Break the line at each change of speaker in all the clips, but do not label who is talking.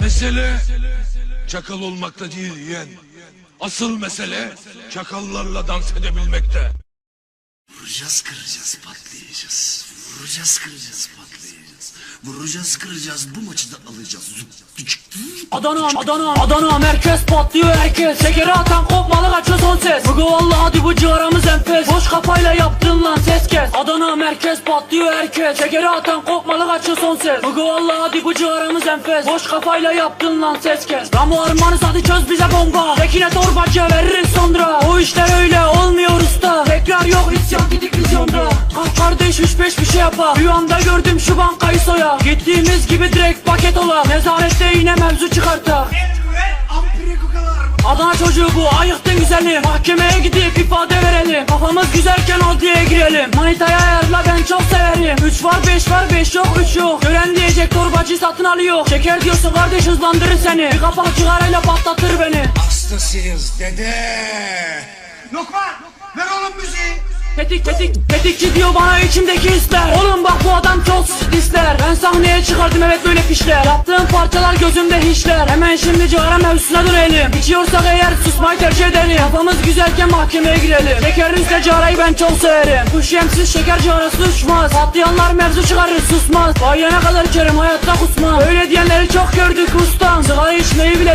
Mesele çakal olmakta değil yeğen. Asıl mesele çakallarla dans edebilmekte.
Vuracağız kıracağız patlayacağız. Vuracağız kıracağız patlayacağız. Vuracağız kıracağız bu maçı da alacağız. Zup.
Adana, Adana, Adana merkez patlıyor herkes. Şekeri atan kopmalı kaçıyor son ses. Bugü valla hadi bu ciğaramız enfes. Boş kafayla yaptın lan ses kes. Adana merkez patlıyor herkes. Şekeri atan kopmalı kaçıyor son ses. Bugü valla hadi bu ciğaramız enfes. Boş kafayla yaptın lan ses kes. Ramo armanız hadi çöz bize bomba. Tekine torbacıya veririz sonra. O işler öyle isyan gidik vizyonda Ah kardeş üç beş bir şey yapar. Rüyamda gördüm şu bankayı soya. Gittiğimiz gibi direkt paket ola. Nezarette yine mevzu çıkarta. Adana çocuğu bu ayıktın güzeli Mahkemeye gidip ifade verelim. Kafamız güzelken adliyeye girelim. Manitaya ayarla ben çok severim. 3 var 5 var 5 yok 3 yok. Gören diyecek torbacı satın alıyor. Şeker diyorsa kardeş hızlandırır seni. Bir kapak cigarayla patlatır beni.
Hastasıyız dede. Lokman ver oğlum müziği.
Tetik tetik tetikçi diyor bana içimdeki hisler Oğlum bak bu adam çok ister Ben sahneye çıkardım evet böyle fişler Yaptığım parçalar gözümde hiçler. Hemen şimdi cigara mevzusuna dönelim. İçiyorsak eğer susmayı tercih edelim. Kafamız güzelken mahkemeye girelim. Şekerimizle cigarayı ben çok severim. Kuş yemsiz şeker cigarası uçmaz. Patlayanlar mevzu çıkarır susmaz. Bayana kadar içerim hayatta kusmaz. Öyle diyenleri çok gördük ustam. Sigara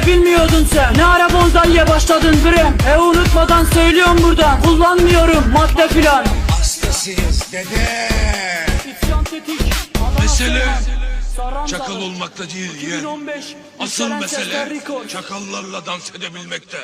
bile bilmiyordun sen. Ne ara bonzaiye başladın bre? E unutmadan söylüyorum buradan Kullanmıyorum madde filan.
Hastasıyız dede.
Mesele çakal olmakta değil yeğen.
2015
Asıl mesele çakallarla dans edebilmekte.